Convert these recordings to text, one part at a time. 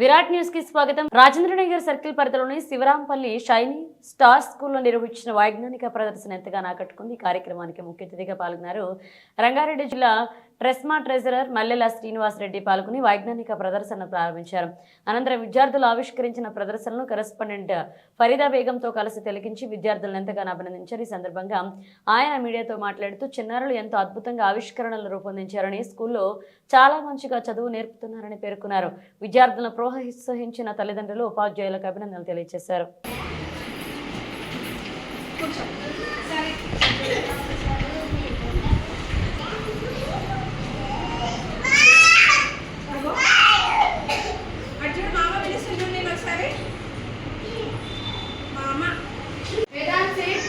విరాట్ న్యూస్కి స్వాగతం. రాజేంద్రనగర్ సర్కిల్ పరిధిలోని శివరాంపల్లి షైనీ స్టార్ స్కూల్లో నిర్వహించిన వైజ్ఞానిక ప్రదర్శన ఎంతగానో ఆకట్టుకుంది. ఈ కార్యక్రమానికి ముఖ్య అతిథిగా పాల్గొన్నారు రంగారెడ్డి జిల్లా ట్రెస్మా ట్రెజరర్ మల్లెల శ్రీనివాస్ రెడ్డి పాల్గొని వైజ్ఞానిక ప్రదర్శన ప్రారంభించారు. అనంతరం విద్యార్థులు ఆవిష్కరించిన ప్రదర్శనను కరెస్పాండెంట్ ఫరీదా బేగంతో కలిసి తిలకించి విద్యార్థులను ఎంతగానో అభినందించారు. ఈ సందర్భంగా ఆయన మీడియాతో మాట్లాడుతూ చిన్నారులు ఎంతో అద్భుతంగా ఆవిష్కరణలు రూపొందించారని స్కూల్లో చాలా మంచిగా చదువు నేర్పుతున్నారని పేర్కొన్నారు. విద్యార్థులను ప్రోత్సహించిన తల్లిదండ్రులు ఉపాధ్యాయులకు అభినందనలు తెలియజేశారు. అర్జున్ మామ పిలుస్తుంది చూడు నేను ఒకసారి. మామ. వేదాంత్ సేట్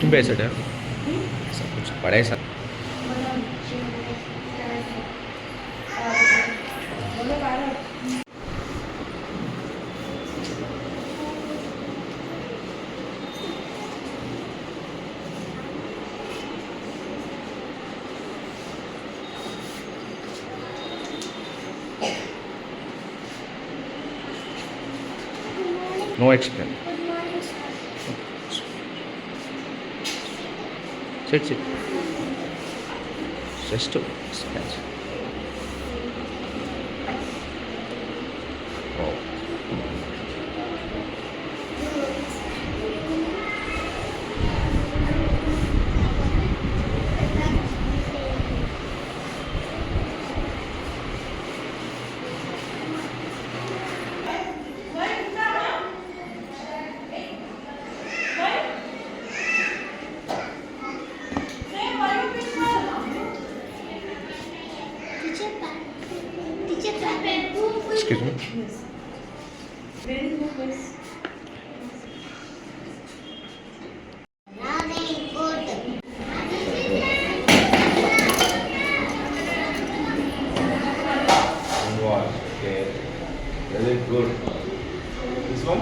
तुम बैसठ है ऐसा कुछ पढ़ा है साथ No explain. Set set sketch Sit sit just scotch excuse me Okay. Very good. This one?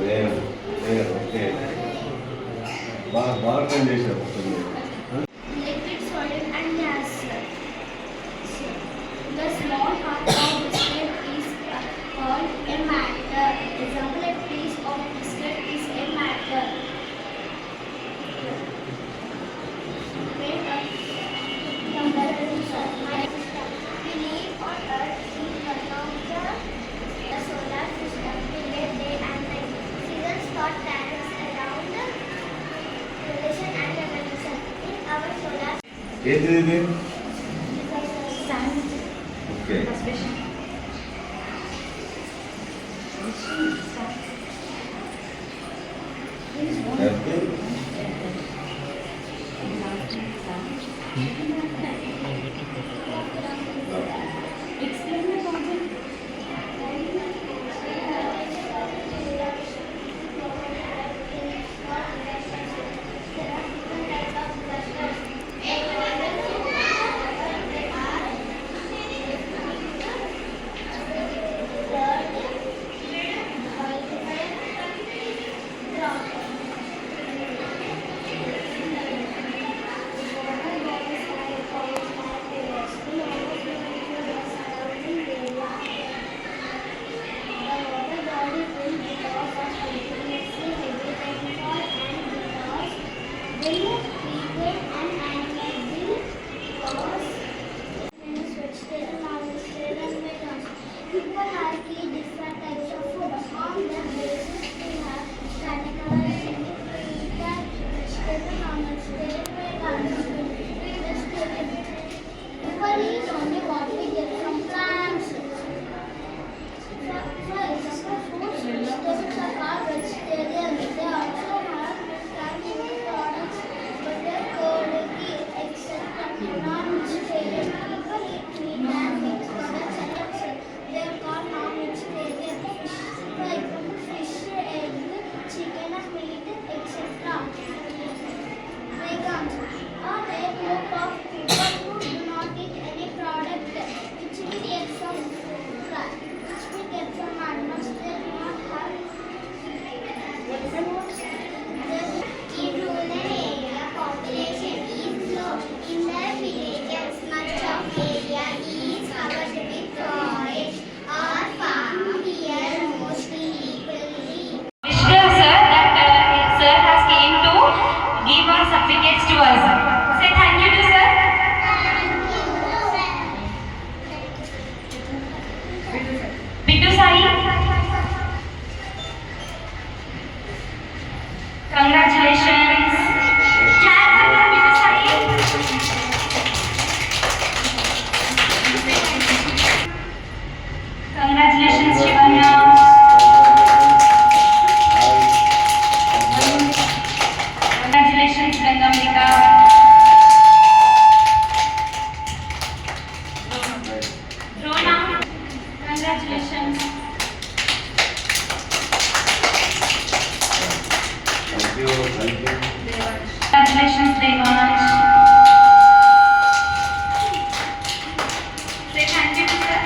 There. There. Okay. బాగా బాగా ట్రైన్ చేశారు Edirne'nin Everybody is only wanting Thank you. Thank you. Thank you. Congratulations, Say thank you, sir.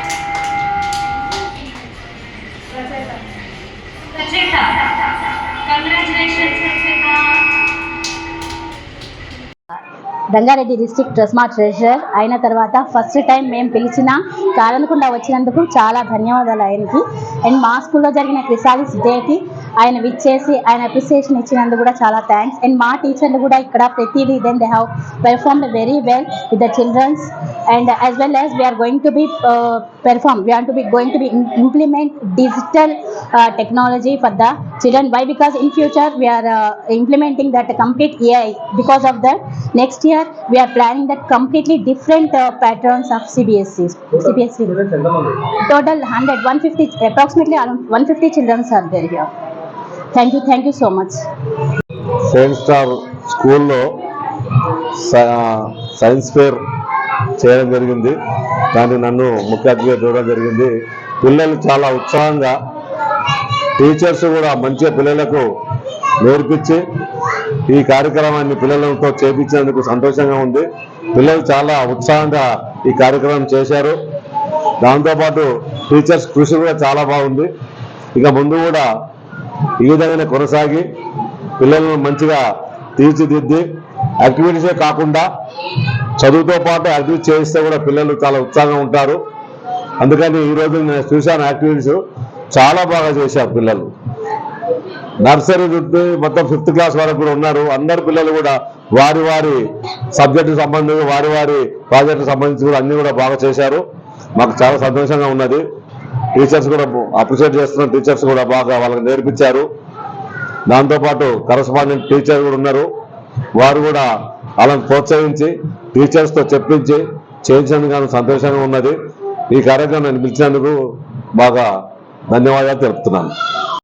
Racheta. Racheta. Congratulations, sir. Rangareddy district TRSMA treasurer. అయిన తర్వాత first time మేము పిలిచిన కాదనకుండా వచ్చినందుకు చాలా ధన్యవాదాలు ఆయనకి. అండ్ మా స్కూల్లో జరిగిన క్రిసాలిస్ డేకి ఆయన విచ్చేసి ఆయన అప్రిసియేషన్ ఇచ్చినందుకు కూడా చాలా థ్యాంక్స్. అండ్ మా టీచర్లు కూడా ఇక్కడ ప్రతిదీ then they have performed very well with the childrens and as well as we are going to be perform we are to be going to be implement digital uh, technology for the children why because in future we are uh, implementing that complete ai because of that next year we are planning that completely different uh, patterns of cbsc cbsc total 100 150 approximately around 150 children are there here thank you thank you so much Saint Star స్కూల్లో science fair చేయడం జరిగింది దాన్ని నన్ను ముఖ్య అతిథిగా చూడడం జరిగింది. పిల్లలు చాలా ఉత్సాహంగా టీచర్స్ కూడా మంచిగా పిల్లలకు నేర్పించి ఈ కార్యక్రమాన్ని పిల్లలతో చేపించినందుకు సంతోషంగా ఉంది. పిల్లలు చాలా ఉత్సాహంగా ఈ కార్యక్రమం చేశారు. దాంతోపాటు టీచర్స్ కృషి కూడా చాలా బాగుంది. ఇక ముందు కూడా ఈ విధంగానే కొనసాగి పిల్లలను మంచిగా తీర్చిదిద్ది యాక్టివిటీసే కాకుండా చదువుతో పాటు యాక్టివిటీ చేయిస్తే కూడా పిల్లలు చాలా ఉత్సాహంగా ఉంటారు. అందుకని ఈరోజు నేను చూశాను యాక్టివిటీస్ చాలా బాగా చేశారు పిల్లలు. నర్సరీ నుండి మొత్తం ఫిఫ్త్ క్లాస్ వరకు కూడా ఉన్నారు. అందరు పిల్లలు కూడా వారి వారి సబ్జెక్టు సంబంధించి వారి వారి ప్రాజెక్టు సంబంధించి కూడా అన్ని కూడా బాగా చేశారు. మాకు చాలా సంతోషంగా ఉన్నది. టీచర్స్ కూడా అప్రిషియేట్ చేస్తున్న టీచర్స్ కూడా బాగా వాళ్ళకి నేర్పించారు. దాంతోపాటు కరస్పాండెంట్ టీచర్ కూడా ఉన్నారు. వారు కూడా వాళ్ళని ప్రోత్సహించి టీచర్స్తో చెప్పించి చేయించినందుకు సంతోషంగా ఉన్నది. ఈ కార్యక్రమం నేను పిలిచినందుకు బాగా ధన్యవాదాలు తెలుపుతున్నాను.